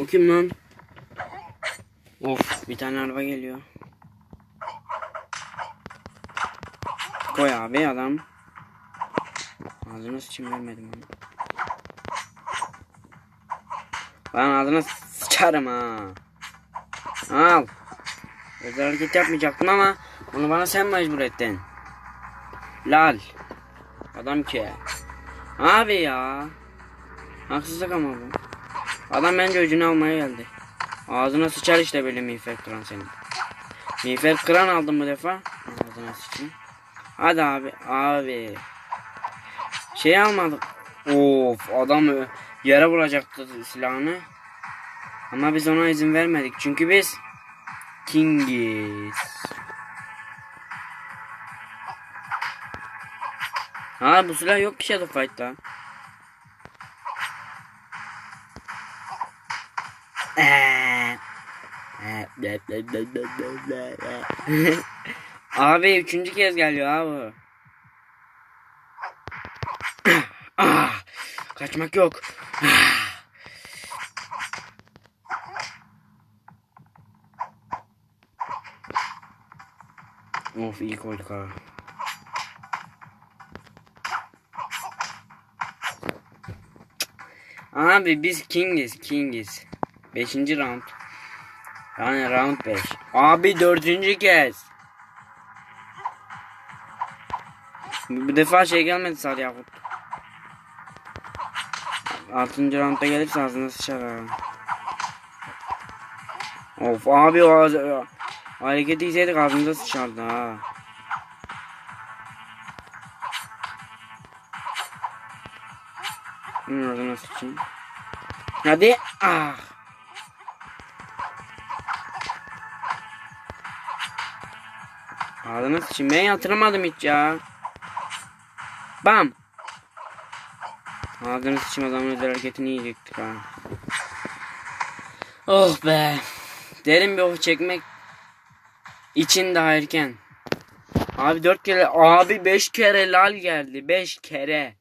O kim lan? Of bir tane araba geliyor. Koy abi adam. Ağzına sıçayım vermedim onu. Lan ağzına sıçarım ha. Al. Özel hareket yapmayacaktım ama onu bana sen mecbur ettin. Lal. Adam ki. Abi ya. Haksızlık ama bu. Adam bence öcünü almaya geldi. Ağzına sıçar işte böyle miğfer kıran senin. Miğfer kıran aldım bu defa. Ağzına sıçayım. Hadi abi. Abi. Şey almadık. Of adam yere vuracaktı silahını. Ama biz ona izin vermedik. Çünkü biz Kingiz. Ha bu silah yok ki Shadow Fight'ta. Abi üçüncü kez geliyor abi. ah, kaçmak yok. Ah. of iyi koyduk ha. Abi biz kingiz kingiz. Beşinci round. Yani round 5. Abi dördüncü kez. Bu defa şey gelmedi Sarı Yakut. Altıncı roundda gelirse ağzına sıçar ha. Of abi o ağzı, o hareketi izledik ağzımıza sıçardı ha. Ağzına sıçayım. Hadi. Ah. Ağzına sıçayım. Ben yatıramadım hiç ya. Bam. Ağzına sıçayım adamın özel hareketini yiyecektik ha. Oh be. Derin bir oh çekmek için daha erken. Abi dört kere, abi beş kere lal geldi. Beş kere.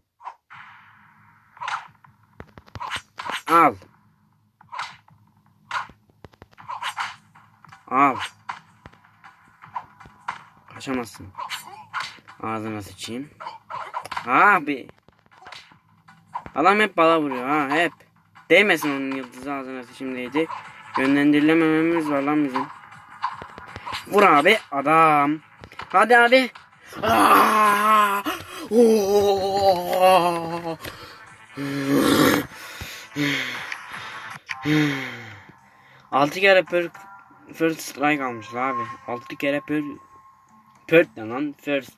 Al. Al. Kaçamazsın. Ağzına sıçayım. Abi. Adam hep bala vuruyor ha hep. Değmesin onun yıldızı ağzına sıçayım değdi. Yönlendirilemememiz var lan bizim. Vur abi adam. Hadi abi. Altı kere per first strike almışlar abi. Altı kere per Pört ne? First.